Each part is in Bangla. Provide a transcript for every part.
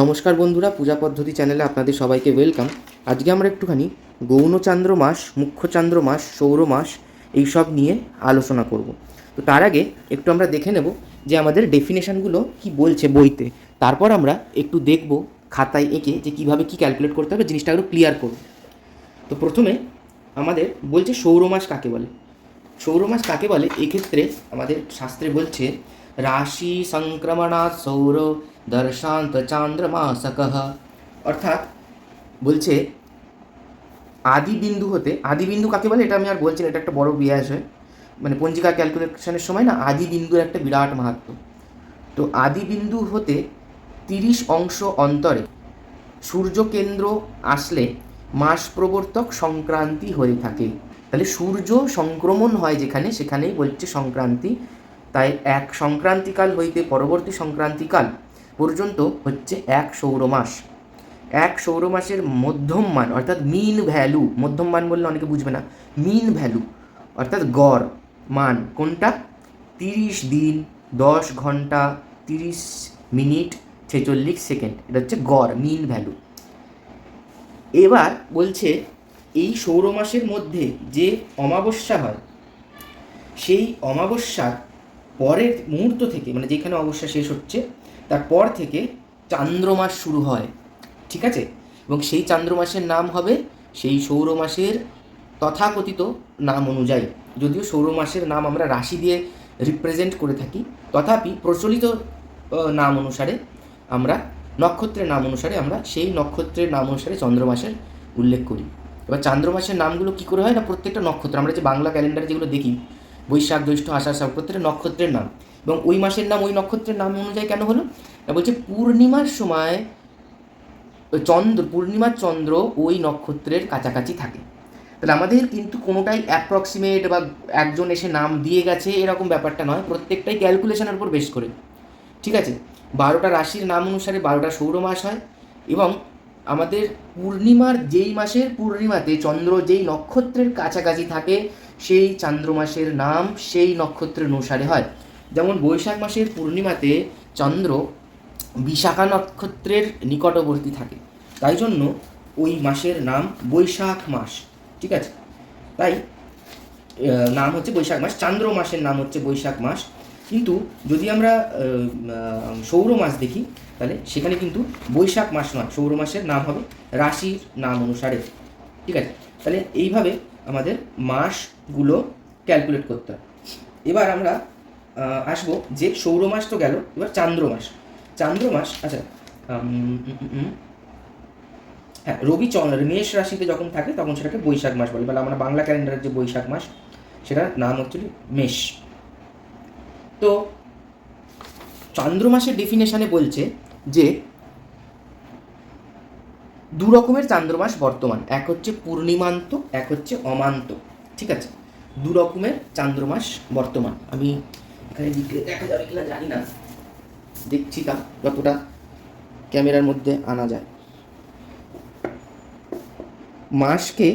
নমস্কার বন্ধুরা, পূজা পদ্ধতি চ্যানেলে আপনাদের সবাইকে ওয়েলকাম আজকে আমরা একটুখানি গৌণচান্দ্র মাস, মুখ্যচান্দ্র মাস, সৌর মাস এইসব নিয়ে আলোচনা করব। তো তার আগে একটু আমরা দেখে নেব যে আমাদের ডেফিনেশনগুলো কি বলছে বইতে। তারপর আমরা একটু দেখব খাতায় এঁকে যে কীভাবে কী ক্যালকুলেট করতে হবে, জিনিসটা আরও ক্লিয়ার করব। তো প্রথমে আমাদের বলছে সৌরমাস কাকে বলে? সৌরমাস কাকে বলে? এক্ষেত্রে আমাদের শাস্ত্রে বলছে, রাশি সংক্রমণাৎ সৌর দর্শান্ত চান্দ্রমাসক অর্থাৎ বলছে আদি বিন্দু হতে আদি বিন্দু কাকে বলে এটা আমি আর বলছি এটা একটা বড় বিয়াস হয় মানে পঞ্জিকা ক্যালকুলেশনের সময় না আদি বিন্দুর একটা বিরাট মাহাত্ম তো আদি বিন্দু হতে তিরিশ অংশ অন্তরে সূর্য কেন্দ্র আসলে মাস প্রবর্তক সংক্রান্তি হয়ে থাকে তাহলে সূর্য সংক্রমণ হয় যেখানে সেখানেই বলছে সংক্রান্তি তাই এক সংক্রান্তিকাল হইতে পরবর্তী সংক্রান্তিকাল পর্যন্ত হচ্ছে এক সৌরমাস। এক সৌরমাসের মধ্যম মান, অর্থাৎ মিন ভ্যালু মধ্যম মান বললে অনেকে বুঝবে না মিন ভ্যালু অর্থাৎ গড় মান কোনটা? তিরিশ দিন, দশ ঘণ্টা, তিরিশ মিনিট, ছেচল্লিশ সেকেন্ড, এটা হচ্ছে গড় মিন ভ্যালু এবার বলছে, এই সৌরমাসের মধ্যে যে অমাবস্যা হয়, সেই অমাবস্যার পরের মুহূর্ত থেকে মানে যেখানে অমাবস্যা শেষ হচ্ছে তারপর থেকে চান্দ্রমাস শুরু হয়, ঠিক আছে? এবং সেই চান্দ্রমাসের নাম হবে, সেই সৌরমাসের তথাকথিত নাম অনুযায়ী। যদিও সৌরমাসের নাম আমরা রাশি দিয়ে রিপ্রেজেন্ট করে থাকি, তথাপি প্রচলিত নাম অনুসারে আমরা, নক্ষত্রের নাম অনুসারে আমরা সেই নক্ষত্রের নাম অনুসারে চন্দ্রমাসের উল্লেখ করি। এবার চান্দ্রমাসের নামগুলো কী করে হয় না? প্রত্যেকটা নক্ষত্র, আমরা যে বাংলা ক্যালেন্ডারে যেগুলো দেখি, বৈশাখ, জ্যৈষ্ঠ, আষাঢ় শ্রাবণ প্রত্যেকটা নক্ষত্রের নাম। এবং ওই মাসের নাম, ওই নক্ষত্রের নাম অনুযায়ী কেন হলো? না বলছে, পূর্ণিমার সময় চন্দ্র, পূর্ণিমার চন্দ্র ওই নক্ষত্রের কাছাকাছি থাকে। তাহলে আমাদের কিন্তু কোনোটাই অ্যাপ্রক্সিমেট বা একজন এসে নাম দিয়ে গেছে এরকম ব্যাপারটা নয়, প্রত্যেকটাই ক্যালকুলেশনের উপর বেশ করে। ঠিক আছে? বারোটা রাশির নাম অনুসারে বারোটা সৌর মাস হয় এবং আমাদের পূর্ণিমার যেই মাসের পূর্ণিমাতে চন্দ্র যেই নক্ষত্রের কাছাকাছি থাকে, সেই চান্দ্র মাসের নাম সেই নক্ষত্রের অনুসারে হয়। যেমন বৈশাখ মাসের পূর্ণিমাতে চন্দ্র বিশাখা নক্ষত্রের নিকটবর্তী থাকে। তাই জন্য ওই মাসের নাম বৈশাখ মাস, ঠিক আছে? তাই নাম হচ্ছে বৈশাখ মাস, চান্দ্র মাসের নাম হচ্ছে বৈশাখ মাস। কিন্তু যদি আমরা সৌর মাস দেখি, তাহলে সেখানে কিন্তু বৈশাখ মাস নয়, সৌর মাসের নাম হবে রাশির নাম অনুসারে, ঠিক আছে? তাহলে এইভাবে আমাদের মাসগুলো ক্যালকুলেট করতে হয়। এবার আমরা আসব যে সৌরমাস তো গেল, এবার চান্দ্র মাস। চান্দ্র মাস আচ্ছা হ্যাঁ রবি চন্দ্র মেষ রাশিতে যখন থাকে, তখন সেটাকে বৈশাখ মাস বলে মানে আমরা বাংলা ক্যালেন্ডারের যে বৈশাখ মাস, সেটার নাম হচ্ছে মেষ। তো চন্দ্র মাসের ডেফিনেশনে বলছে যে দু রকমের চান্দ্রমাস বর্তমান, এক হচ্ছে পূর্ণিমান্ত, এক হচ্ছে অমান্ত, ঠিক আছে? দু রকমের চান্দ্রমাস বর্তমান। আমি দেখা যাবে কিনা জানি না। দেখছি তা যতটা ক্যামেরার মধ্যে আনা যায়। মাসকে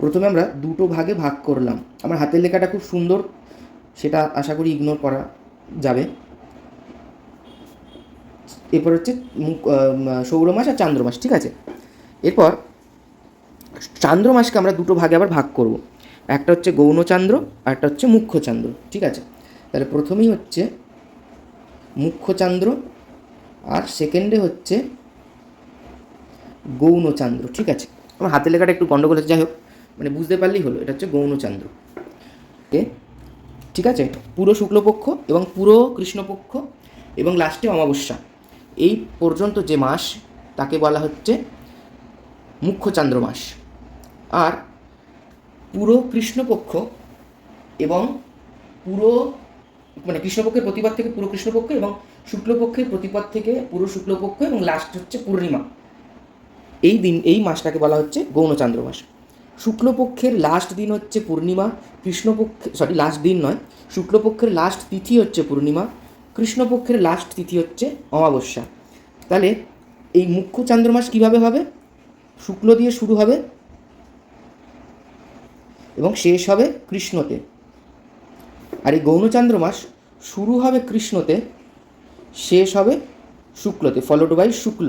প্রথমে আমরা দুটো ভাগে ভাগ করলাম। আমার হাতের লেখাটা খুব সুন্দর, সেটা আশা করি ইগনোর করা যাবে। এরপর হচ্ছে সৌরমাস আর চান্দ্রমাস ঠিক আছে? এরপর চান্দ্রমাসকে আমরা দুটো ভাগে আবার ভাগ করব। একটা হচ্ছে গৌণচান্দ্র আর একটা হচ্ছে মুখ্যচান্দ্র ঠিক আছে? তাহলে প্রথমেই হচ্ছে মুখ্যচান্দ্র আর সেকেন্ডে হচ্ছে গৌণচান্দ্র, ঠিক আছে? আমার হাতে লেখাটা একটু গণ্ডগোল হচ্ছে, যাই হোক মানে বুঝতে পারলেই হলো, এটা হচ্ছে গৌণচান্দ্র। ওকে ঠিক আছে? পুরো শুক্লপক্ষ এবং পুরো কৃষ্ণপক্ষ এবং লাস্টে অমাবস্যা। এই পর্যন্ত যে মাস, তাকে বলা হচ্ছে মুখ্যচান্দ্র মাস। আর পুরো কৃষ্ণপক্ষ এবং পুরো মানে কৃষ্ণপক্ষের প্রতিপদ থেকে পুরো কৃষ্ণপক্ষ এবং শুক্লপক্ষের প্রতিপদ থেকে পুরো শুক্লপক্ষ এবং লাস্ট হচ্ছে পূর্ণিমা। এই দিন, এই মাসটাকে বলা হচ্ছে গৌণচান্দ্র মাস শুক্লপক্ষের লাস্ট দিন হচ্ছে পূর্ণিমা, কৃষ্ণপক্ষে সরি লাস্ট দিন নয়, শুক্লপক্ষের লাস্ট তিথি হচ্ছে পূর্ণিমা, কৃষ্ণপক্ষের লাস্ট তিথি হচ্ছে অমাবস্যা। তাহলে এই মুখ্য চান্দ্রমাস কীভাবে হবে? শুক্ল দিয়ে শুরু হবে এবং শেষ হবে কৃষ্ণতে। আর এই গৌণচান্দ্র মাস শুরু হবে কৃষ্ণতে, শেষ হবে শুক্লতে ফলোড বাই শুক্ল।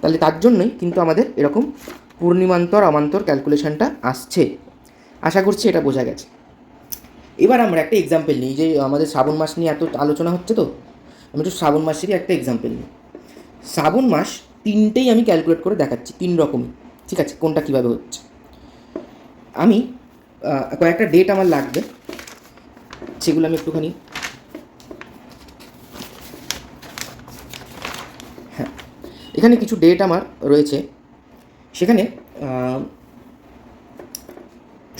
তাহলে তার জন্যই কিন্তু আমাদের এরকম পূর্ণিমান্তর অমান্তর ক্যালকুলেশনটা আসছে। আশা করছি এটা বোঝা গেছে। এবার আমরা একটা এক্সাম্পল নিই, যে আমাদের শ্রাবণ মাস নিয়ে এত আলোচনা হচ্ছে তো, আমি একটু শ্রাবণ মাসেরই একটা এক্সাম্পল নিই। শ্রাবণ মাস তিনটেই আমি ক্যালকুলেট করে দেখাচ্ছি, তিন রকমই, ঠিক আছে? কোনটা কীভাবে হচ্ছে? আমি কয়েকটা ডেট আমার লাগবে। সেগুলো আমি একটুখানি হ্যাঁ এখানে কিছু ডেট আমার রয়েছে। সেখানে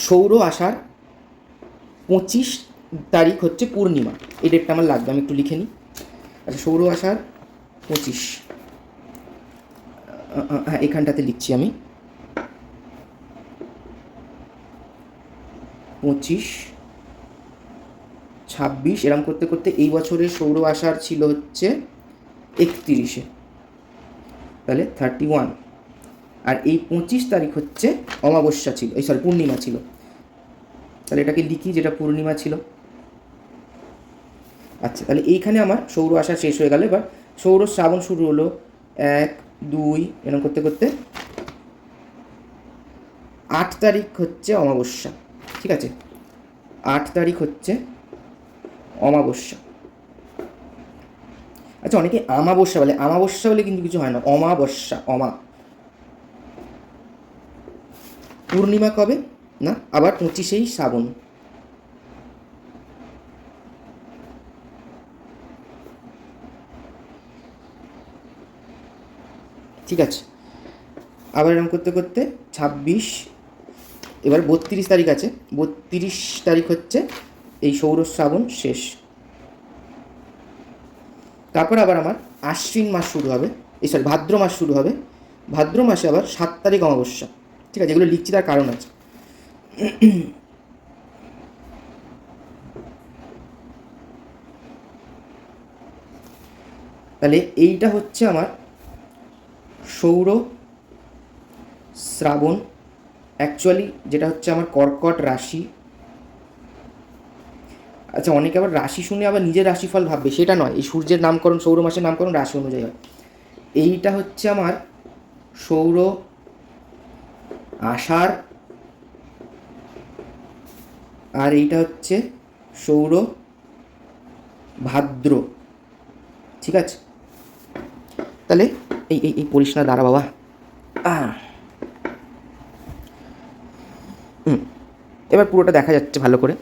সৌর আষাঢ় পঁচিশ তারিখ হচ্ছে পূর্ণিমা। এই ডেটটা আমার লাগবে, আমি একটু লিখে নিই। আচ্ছা সৌর আষাঢ় পঁচিশ। হ্যাঁ এখানটাতে লিখছি আমি। পঁচিশ ছাব্বিশ, এরম করতে করতে এই বছরের সৌর আষাঢ় ছিল হচ্ছে একত্রিশে। তাহলে থার্টি ওয়ান আর এই পঁচিশ তারিখ হচ্ছে অমাবস্যা ছিল, এই সরি পূর্ণিমা ছিল। তাহলে এটাকে লিখি যেটা পূর্ণিমা ছিল। আচ্ছা তাহলে এইখানে আমার সৌর আষাঢ় শেষ হয়ে গেল। এবার সৌর শ্রাবণ শুরু হলো। এক, দুই এরকম করতে করতে আট তারিখ হচ্ছে অমাবস্যা, ঠিক আছে? আট তারিখ হচ্ছে অমাবস্যা। আচ্ছা অনেকে আমাবস্যা বলে আমাবস্যা বলে কিন্তু কিছু হয় না। অমাবস্যা, অমা। পূর্ণিমা কবে? না, আবার পঁচিশেই শ্রাবণ। ঠিক আছে। আবার এরকম করতে করতে ছাব্বিশ, এবার বত্রিশ তারিখ আছে। বত্রিশ তারিখ হচ্ছে এই সৌর শ্রাবণ শেষ। তারপর আবার আমার আশ্বিন মাস শুরু হবে। এই সরি ভাদ্র মাস শুরু হবে। ভাদ্র মাসে আবার সাত তারিখ অমাবস্যা। ঠিক আছে, এগুলো লিখছি তার কারণ আছে। তাহলে এইটা হচ্ছে আমার সৌর শ্রাবণ। অ্যাকচুয়ালি যেটা হচ্ছে আমার কর্কট রাশি। আচ্ছা অনেকে আবার রাশি শুনে আবার নিজের রাশিফল ভাববে। সেটা নয়, এই সূর্যের নামকরণ, সৌর মাসের নামকরণ রাশি অনুযায়ী হয়। এইটা হচ্ছে আমার সৌর আষাঢ়, আর এইটা হচ্ছে সৌর ভাদ্র। ঠিক আছে? তাহলে এই এই পড়িস না দাঁড়া বাবা। এবার পুরোটা দেখা যাচ্ছে ভালো করে।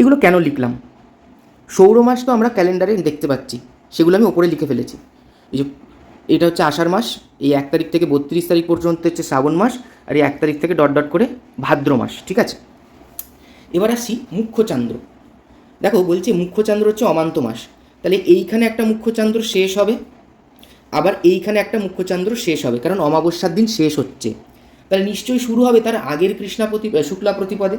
এগুলো কেন লিখলাম? সৌর মাস তো আমরা ক্যালেন্ডারে দেখতে পাচ্ছি, সেগুলো আমি ওপরে লিখে ফেলেছি। এই যে, এটা হচ্ছে আষাঢ় মাস, এই এক তারিখ থেকে বত্রিশ তারিখ পর্যন্ত হচ্ছে শ্রাবণ মাস, আর এই এক তারিখ থেকে ডট ডট করে ভাদ্র মাস, ঠিক আছে? এবার আসি মুখ্য চান্দ্র দেখো, বলছি মুখ্য চান্দ্র হচ্ছে অমান্ত মাস, তাহলে এইখানে একটা মুখ্য চান্দ্র শেষ হবে, আবার এইখানে একটা মুখ্য চান্দ্র শেষ হবে, কারণ অমাবস্যার দিন শেষ হচ্ছে। তাহলে নিশ্চয়ই শুরু হবে তার আগের কৃষ্ণা প্রতি শুক্লা প্রতিপদে।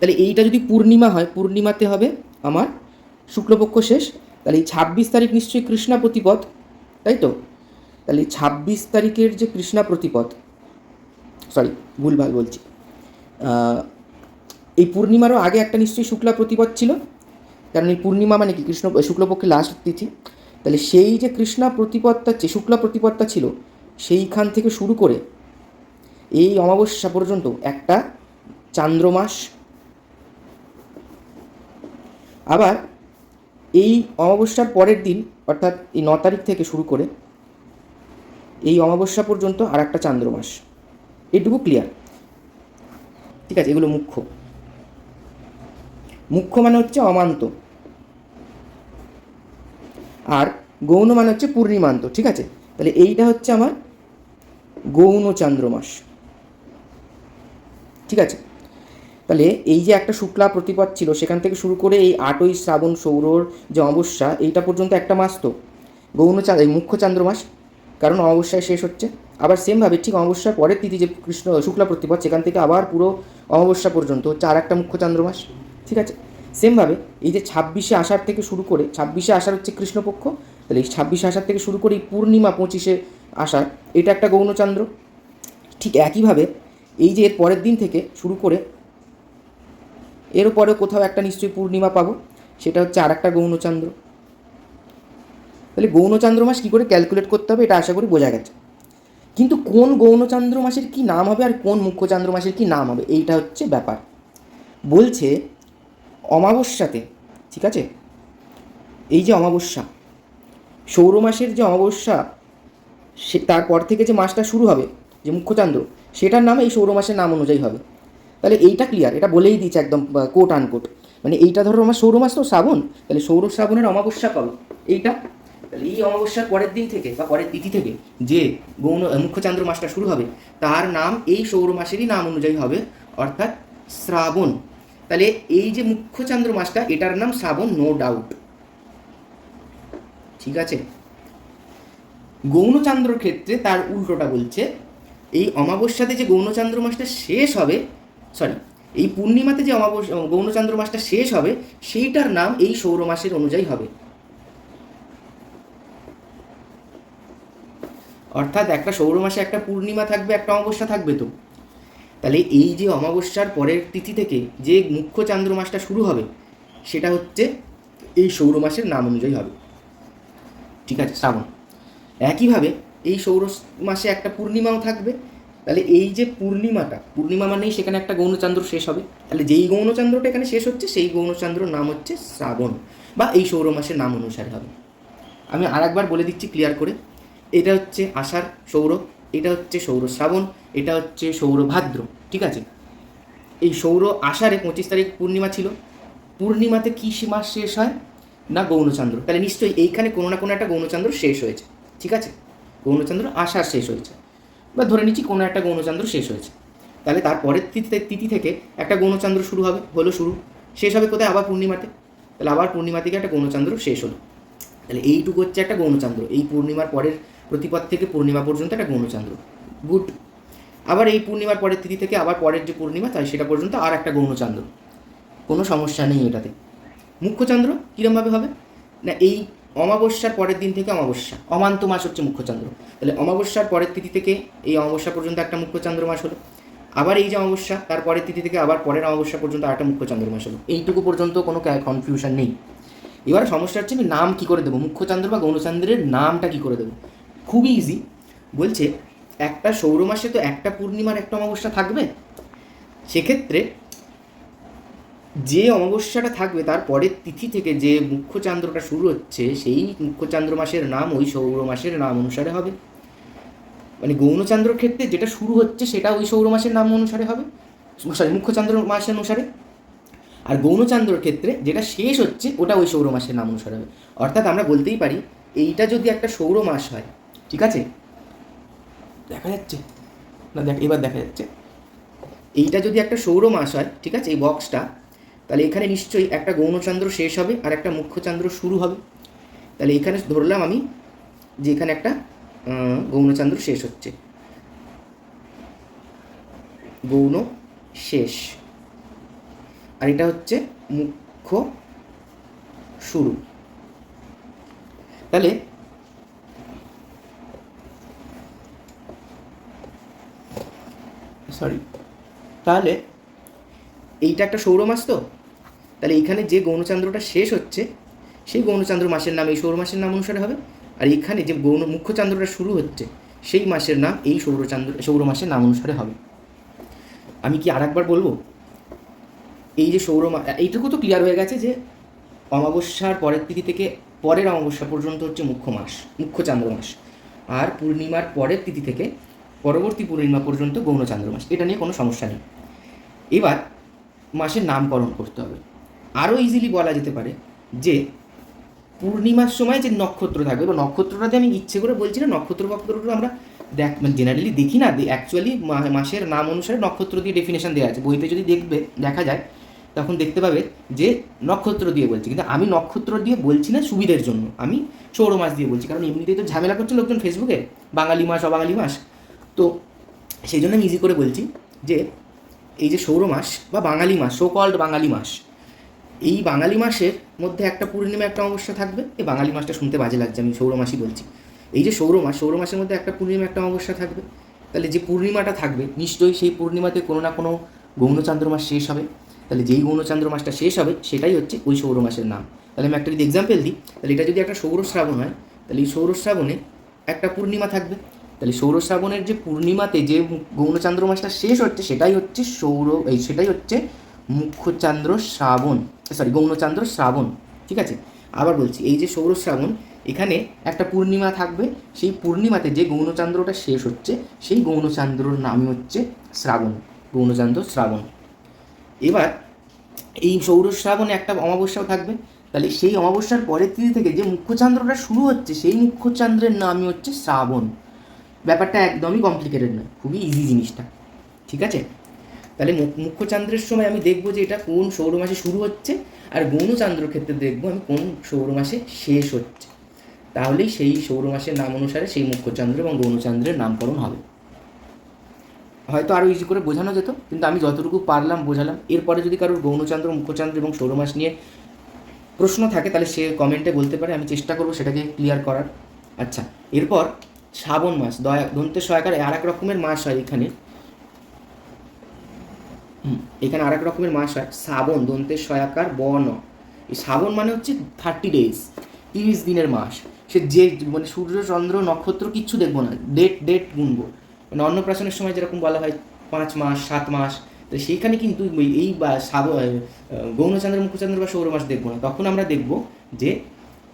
তাহলে এইটা যদি পূর্ণিমা হয়, পূর্ণিমাতে হবে আমার শুক্লপক্ষ শেষ, তাহলে এই ছাব্বিশ তারিখ নিশ্চয়ই কৃষ্ণা প্রতিপদ, তাই তো? তাহলে ছাব্বিশ তারিখের যে কৃষ্ণা প্রতিপদ সরি ভুলভাল বলছি এই পূর্ণিমারও আগে একটা নিশ্চয়ই শুক্লা প্রতিপদ ছিল, কারণ এই পূর্ণিমা মানে কি? কৃষ্ণ শুক্লপক্ষের লাস্ট তিথি তাহলে সেই যে কৃষ্ণা প্রতিপদটা শুক্লা প্রতিপদটা ছিল, সেইখান থেকে শুরু করে এই অমাবস্যা পর্যন্ত একটা চান্দ্রমাস আবার এই অমাবস্যার পরের দিন, অর্থাৎ এই ন তারিখ থেকে শুরু করে এই অমাবস্যা পর্যন্ত আর একটা চান্দ্রমাস এটুকু ক্লিয়ার ঠিক আছে, এগুলো মুখ্য। মুখ্য মানে হচ্ছে অমান্ত। আর গৌণ মানে হচ্ছে পূর্ণিমান্ত, ঠিক আছে? তাহলে এইটা হচ্ছে আমার গৌণ চান্দ্রমাস ঠিক আছে? তাহলে এই যে একটা শুক্লা প্রতিপদ ছিল, সেখান থেকে শুরু করে এই আটই শ্রাবণ সৌরর যে অমাবস্যা, এইটা পর্যন্ত একটা মাস তো। গৌণ চা, এই মুখ্য চান্দ্রমাস কারণ অমাবস্যায় শেষ হচ্ছে। আবার সেমভাবে ঠিক অমাবস্যার পরের তিথি যে কৃষ্ণ, শুক্লা প্রতিপদ, সেখান থেকে আবার পুরো অমাবস্যা পর্যন্ত হচ্ছে আর একটা মুখ্য চান্দ্রমাস ঠিক আছে? সেমভাবে এই যে ছাব্বিশে আষাঢ় থেকে শুরু করে, ছাব্বিশে আষাঢ় হচ্ছে কৃষ্ণপক্ষ, তাহলে এই ছাব্বিশে আষাঢ় থেকে শুরু করে এই পূর্ণিমা পঁচিশে আষাঢ়, এটা একটা গৌণচন্দ্র ঠিক একইভাবে এই যে এর পরের দিন থেকে শুরু করে এরও পরে কোথাও একটা নিশ্চয়ই পূর্ণিমা পাবো, সেটা হচ্ছে আর একটা গৌণচন্দ্র। তাহলে গৌণচান্দ্র মাস কী করে ক্যালকুলেট করতে হবে এটা আশা করি বোঝা গেছে। কিন্তু কোন গৌণচান্দ্র মাসের কী নাম হবে আর কোন মুখ্যচান্দ্র মাসের কী নাম হবে, এইটা হচ্ছে ব্যাপার। বলছে অমাবস্যাতে, ঠিক আছে? এই যে অমাবস্যা, সৌর মাসের যে অমাবস্যা, সে তারপর থেকে যে মাসটা শুরু হবে, যে মুখ্যচান্দ্র, সেটার নাম এই সৌর মাসের নাম অনুযায়ী হবে। তাহলে এইটা ক্লিয়ার এটা বলেই দিচ্ছে একদম কোট আনকোট মানে এইটা ধরো আমার সৌর মাস তো শ্রাবণ, তাহলে সৌর শ্রাবণের অমাবস্যা কবে? এইটা? তাহলে এই অমাবস্যার পরের দিন থেকে বা পরের তিথি থেকে যে গৌণ মুখ্যচান্দ্র মাসটা শুরু হবে, তার নাম, এই সৌর মাসেরই নাম অনুযায়ী হবে, অর্থাৎ শ্রাবণ। তাহলে এই যে মুখ্যচান্দ্র মাসটা, এটার নাম শ্রাবণ নো ডাউট ঠিক আছে? গৌণচান্দ্রর ক্ষেত্রে তার উল্টোটা বলছে, এই অমাবস্যাতে যে গৌণচান্দ্র মাসটা শেষ হবে সরি এই পূর্ণিমাতে যে অমাবস্যা গৌণচান্দ্র মাসটা শেষ হবে, সেইটার নাম এই সৌর মাসের অনুযায়ী হবে। অর্থাৎ একটা সৌর মাসে একটা পূর্ণিমা থাকবে, একটা অমাবস্যা থাকবে তো। তাহলে এই যে অমাবস্যার পরের তিথি থেকে যে মুখ্য চান্দ্র মাসটা শুরু হবে, সেটা হচ্ছে এই সৌর মাসের নাম অনুযায়ী হবে। ঠিক আছে, শ্রাবণ। একইভাবে এই সৌর মাসে একটা পূর্ণিমাও থাকবে তাহলে এই যে পূর্ণিমাটা, পূর্ণিমা মানেই সেখানে একটা গৌণচন্দ্র শেষ হবে। তাহলে যেই গৌণচন্দ্রটা এখানে শেষ হচ্ছে, সেই গৌণচন্দ্রর নাম হচ্ছে শ্রাবণ, বা এই সৌর মাসের নাম অনুসারে হবে। আমি আরেকবার বলে দিচ্ছি ক্লিয়ার করে। এটা হচ্ছে আষাঢ় সৌর, এটা হচ্ছে সৌর শ্রাবণ, এটা হচ্ছে সৌর ভাদ্র, ঠিক আছে? এই সৌর আষাঢ়ে পঁচিশ তারিখ পূর্ণিমা ছিল। পূর্ণিমাতে কী মাস শেষ হয়? না গৌণচন্দ্র। তাহলে নিশ্চয়ই এইখানে কোনো না কোনো একটা গৌণচন্দ্র শেষ হয়েছে, ঠিক আছে? গৌণচন্দ্র আষাঢ় শেষ হয়েছে। বা ধরে নিচ্ছি কোনো একটা গৌণচন্দ্র শেষ হয়েছে। তাহলে তারপরের তিথি থেকে একটা গৌণচন্দ্র শুরু হবে, হলো শুরু। শেষ হবে কোথায়? আবার পূর্ণিমাতে। তাহলে আবার পূর্ণিমা থেকে একটা গৌণচন্দ্র শেষ হলো। তাহলে এইটুকু হচ্ছে একটা গৌণচন্দ্র। এই পূর্ণিমার পরের প্রতিপদ থেকে পূর্ণিমা পর্যন্ত একটা গৌণচন্দ্র। গুড। আবার এই পূর্ণিমার পরের তিথি থেকে আবার পরের যে পূর্ণিমা, তাই সেটা পর্যন্ত আর একটা গৌণচন্দ্র। কোনো সমস্যা নেই এটাতে। মুখ্যচন্দ্র কীরমভাবে হবে? না, এই অমাবস্যার পরের দিন থেকে অমাবস্যা। অমান্ত মাস হচ্ছে মুখ্যচন্দ্র। তাহলে অমাবস্যার পরের তিথি থেকে এই অমাবস্যা পর্যন্ত একটা মুখ্যচন্দ্র মাস হলো। আবার এই যে অমাবস্যা, তার পরের তিথি থেকে আবার পরের অমাবস্যা পর্যন্ত আরেকটা মুখ্যচন্দ্র মাস হলো। এইটুকু পর্যন্ত কোনো কনফিউশন নেই। এবার সমস্যা হচ্ছে আমি নাম কী করে দেবো? মুখ্যচন্দ্র বা গৌণচন্দ্রের নামটা কী করে দেবো? খুবই ইজি বলছে, একটা সৌর মাসে তো একটা পূর্ণিমার একটা অমাবস্যা থাকবে। সেক্ষেত্রে যে অমাবস্যাটা থাকবে তার পরের তিথি থেকে যে মুখ্য চান্দ্রটা শুরু হচ্ছে, সেই মুখ্য চান্দ্র মাসের নাম ওই সৌর মাসের নাম অনুসারে হবে। মানে গৌণচান্দ্রর ক্ষেত্রে যেটা শুরু হচ্ছে সেটা ওই সৌর মাসের নাম অনুসারে হবে। সরি, মুখ্যচান্দ্র মাস অনুসারে। আর গৌণচান্দ্রর ক্ষেত্রে যেটা শেষ হচ্ছে ওটা ওই সৌর মাসের নাম অনুসারে হবে। অর্থাৎ আমরা বলতেই পারি, এইটা যদি একটা সৌর মাস হয়, ঠিক আছে? দেখা যাচ্ছে? না দেখ, এবার দেখা যাচ্ছে। এইটা যদি একটা সৌর মাস হয়, ঠিক আছে, এই বক্সটা তাহলে এখানে নিশ্চয়ই একটা গৌণচন্দ্র শেষ হবে আর একটা মুখ্যচন্দ্র শুরু হবে। তাহলে এখানে ধরলাম আমি যে এখানে একটা গৌণচন্দ্র শেষ হচ্ছে। গৌণ শেষ। আর এটা হচ্ছে মুখ্য শুরু। তাহলে সরি তাহলে এইটা একটা সৌর মাস তো? তাহলে এখানে যে গৌণচন্দ্রটা শেষ হচ্ছে, সেই গৌণচন্দ্র মাসের নাম এই সৌর মাসের নাম অনুসারে হবে। আর এখানে যে গৌণ মুখ্যচন্দ্রটা শুরু হচ্ছে, সেই মাসের নাম এই সৌরচন্দ্র সৌর মাসের নাম অনুসারে হবে। আমি কি আর একবার বলব? এই যে সৌর এইটুকু তো ক্লিয়ার হয়ে গেছে যে অমাবস্যার পরের তিথি থেকে পরের অমাবস্যা পর্যন্ত হচ্ছে মুখ্য মাস, মুখ্য চান্দ্র মাস। আর পূর্ণিমার পরের তিথি থেকে পরবর্তী পূর্ণিমা পর্যন্ত গৌণচান্দ্র মাস। এটা নিয়ে কোনো সমস্যা নেই। এবার মাসের নামকরণ করতে হবে। আরও ইজিলি বলা যেতে পারে যে পূর্ণিমার সময় যে নক্ষত্র থাকবে বা নক্ষত্রটাতে আমি ইচ্ছে করে বলছি না, নক্ষত্র ফক্ষত্রটা আমরা দেখ মানে জেনারেলি দেখি না অ্যাকচুয়ালি মাসের নাম অনুসারে নক্ষত্র দিয়ে ডেফিনেশন দেওয়া আছে। বইতে যদি দেখবে, দেখা যায়, তখন দেখতে পাবে যে নক্ষত্র দিয়ে বলছি। কিন্তু আমি নক্ষত্র দিয়ে বলছি না সুবিধের জন্য, আমি সৌর মাস দিয়ে বলছি। কারণ এমনিতেই তো ঝামেলা করছে লোকজন ফেসবুকে বাঙালি মাস, অবাঙালি মাস। তো সেই জন্য আমি ইজি করে বলছি যে এই যে সৌর মাস বা বাঙালি মাস সো কল্ড বাঙালি মাস এই বাঙালি মাসের মধ্যে একটা পূর্ণিমা একটা অমাবস্যা থাকবে। এই বাঙালি মাসটা শুনতে বাজে লাগছে, আমি সৌর মাসই বলছি। এই যে সৌর মাস, সৌর মাসের মধ্যে একটা পূর্ণিমা একটা অমাবস্যা থাকবে। তাহলে যে পূর্ণিমাটা থাকবে, নিশ্চয়ই সেই পূর্ণিমাতে কোনো না কোনো গৌণচন্দ্র মাস শেষ হবে। তাহলে যেই গৌণচন্দ্র মাসটা শেষ হবে, সেটাই হচ্ছে ওই সৌর মাসের নাম। তাহলে আমি একটা যদি এক্সাম্পল দিই, তাহলে এটা যদি একটা সৌরশ্রাবণ হয়, তাহলে এই সৌরশ্রাবণে একটা পূর্ণিমা থাকবে। তাহলে সৌরশ্রাবণের যে পূর্ণিমাতে যে গৌণচান্দ্র মাসটা শেষ হচ্ছে, সেটাই হচ্ছে সৌর, এই সেটাই হচ্ছে মুখ্যচান্দ্র শ্রাবণ সরি গৌণচান্দ্র শ্রাবণ, ঠিক আছে? আবার বলছি, এই যে সৌর শ্রাবণ, এখানে একটা পূর্ণিমা থাকবে, সেই পূর্ণিমাতে যে গৌণচান্দ্রটা শেষ হচ্ছে, সেই গৌণচান্দ্রর নামই হচ্ছে শ্রাবণ, গৌণচান্দ্র শ্রাবণ। এবার এই সৌর শ্রাবণে একটা অমাবস্যাও থাকবে, তাহলে সেই অমাবস্যার পরের তিথি থেকে যে মুখ্যচান্দ্রটা শুরু হচ্ছে, সেই মুখ্যচান্দ্রের নামই হচ্ছে শ্রাবণ। ব্যাপারটা একদমই কমপ্লিকেটেড নয়, খুবই ইজি জিনিসটা, ঠিক আছে? তাহলে মুখ- মুখ্যচান্দ্রের সময় আমি দেখব যে এটা কোন সৌর মাসে শুরু হচ্ছে, আর গৌণচান্দ্রের ক্ষেত্রে দেখব আমি কোন সৌর মাসে শেষ হচ্ছে। তাহলেই সেই সৌর মাসের নাম অনুসারে সেই মুখ্যচন্দ্র এবং গৌণচন্দ্রের নামকরণ হবে। হয়তো আরও ইজি করে বোঝানো যেত, কিন্তু আমি যতটুকু পারলাম বোঝালাম। এরপরে যদি কারোর গৌণচন্দ্র, মুখ্যচন্দ্র এবং সৌরমাস নিয়ে প্রশ্ন থাকে, তাহলে সে কমেন্টে বলতে পারে, আমি চেষ্টা করব সেটাকে ক্লিয়ার করার। আচ্ছা এরপর শ্রাবণ মাস, দয়া দন্তের সহায়কার আর এক রকমের মাস হয় এখানে। এখানে আর এক রকমের মাস হয়, শ্রাবণ দন্তের সয়াকার বন এই শ্রাবণ মানে হচ্ছে থার্টি ডেজ তিরিশ দিনের মাস। সে যে মানে সূর্য, চন্দ্র, নক্ষত্র কিচ্ছু দেখব না ডেট ডেট গুনবো। মানে অন্নপ্রাশনের সময় যেরকম বলা হয়, পাঁচ মাস, সাত মাস, তো সেইখানে কিন্তু এই বা গৌণচন্দ্র মুখচন্দ্র বা সৌর মাস দেখব না। তখন আমরা দেখব যে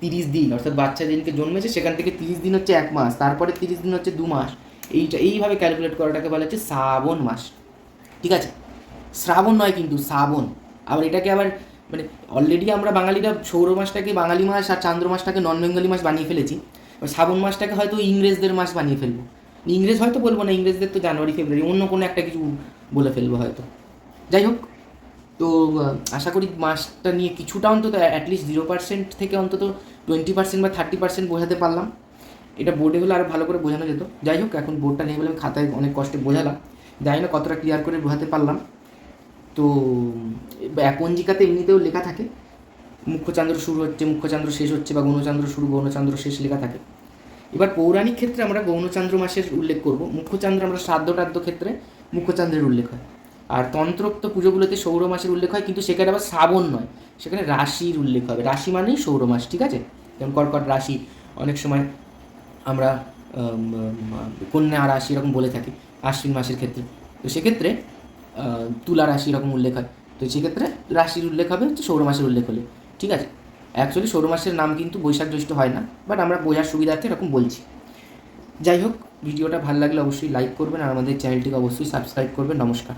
তিরিশ দিন, অর্থাৎ বাচ্চা যেদিনকে জন্মেছে, সেখান থেকে তিরিশ দিন হচ্ছে এক মাস, তারপরে তিরিশ দিন হচ্ছে দু মাস। এইটা, এইভাবে ক্যালকুলেট করাটাকে বলা হচ্ছে শ্রাবণ মাস। ঠিক আছে? শ্রাবণ নয় কিন্তু শ্রাবণ। আবার এটাকে আবার মানে অলরেডি আমরা বাঙালিরা সৌর মাসটাকে, বাঙালি মাস আর চান্দ্র মাসটাকে নন বেঙ্গলি মাস বানিয়ে ফেলেছি। এবার শ্রাবণ মাসটাকে হয়তো ইংরেজদের মাস বানিয়ে ফেলব। ইংরেজ হয়তো বলব না, ইংরেজদের তো জানুয়ারি, ফেব্রুয়ারি, অন্য কোনো একটা কিছু বলে ফেলব হয়তো। যাই হোক, তো আশা করি মাসটা নিয়ে কিছুটা অন্তত অ্যাটলিস্ট জিরো পার্সেন্ট থেকে অন্তত টোয়েন্টি পার্সেন্ট বা থার্টি পার্সেন্ট বোঝাতে পারলাম। এটা বোর্ডে হলে আরও ভালো করে বোঝানো যেত। যাই হোক, এখন বোর্ডটা নিয়ে বলে আমি খাতায় অনেক কষ্টে বোঝালাম। জানি না কতটা ক্লিয়ার করে বোঝাতে পারলাম। তো পঞ্জিকাতে এমনিতেও লেখা থাকে। মুখ্যচন্দ্র শুরু হচ্ছে, মুখ্যচন্দ্র শেষ হচ্ছে, বা গৌণচন্দ্র শুরু, গৌণচন্দ্র শেষ লেখা থাকে। এবার পৌরাণিক ক্ষেত্রে আমরা গৌণচন্দ্র মাসের উল্লেখ করব। মুখ্যচন্দ্র আমরা শ্রাদ্ধ টাদ্য ক্ষেত্রে মুখ্যচন্দ্রের উল্লেখ হয়। আর তন্ত্রোক্ত পুজোগুলোতে সৌর মাসের উল্লেখ হয়, কিন্তু সেখানে আবার শ্রাবণ নয়। সেখানে রাশির উল্লেখ হবে। রাশি মানেই সৌর মাস, ঠিক আছে? যেমন কর্কট রাশি, অনেক সময় আমরা কন্যা রাশি এরকম বলে থাকি, আশ্বিন মাসের ক্ষেত্রে। তো সেক্ষেত্রে তুলা রাশি এরকম উল্লেখ হয়। তো সেক্ষেত্রে রাশির উল্লেখ হবে, হচ্ছে সৌর মাসের উল্লেখ হলে। ঠিক আছে? অ্যাকচুয়ালি সৌর মাসের নাম কিন্তু বৈশাখ জ্যৈষ্ঠ হয় না বাট আমরা বোঝার সুবিধার্থে এরকম বলছি। যাই হোক, ভিডিওটা ভালো লাগলে অবশ্যই লাইক করবেন আর আমাদের চ্যানেলটিকে অবশ্যই সাবস্ক্রাইব করবেন। নমস্কার।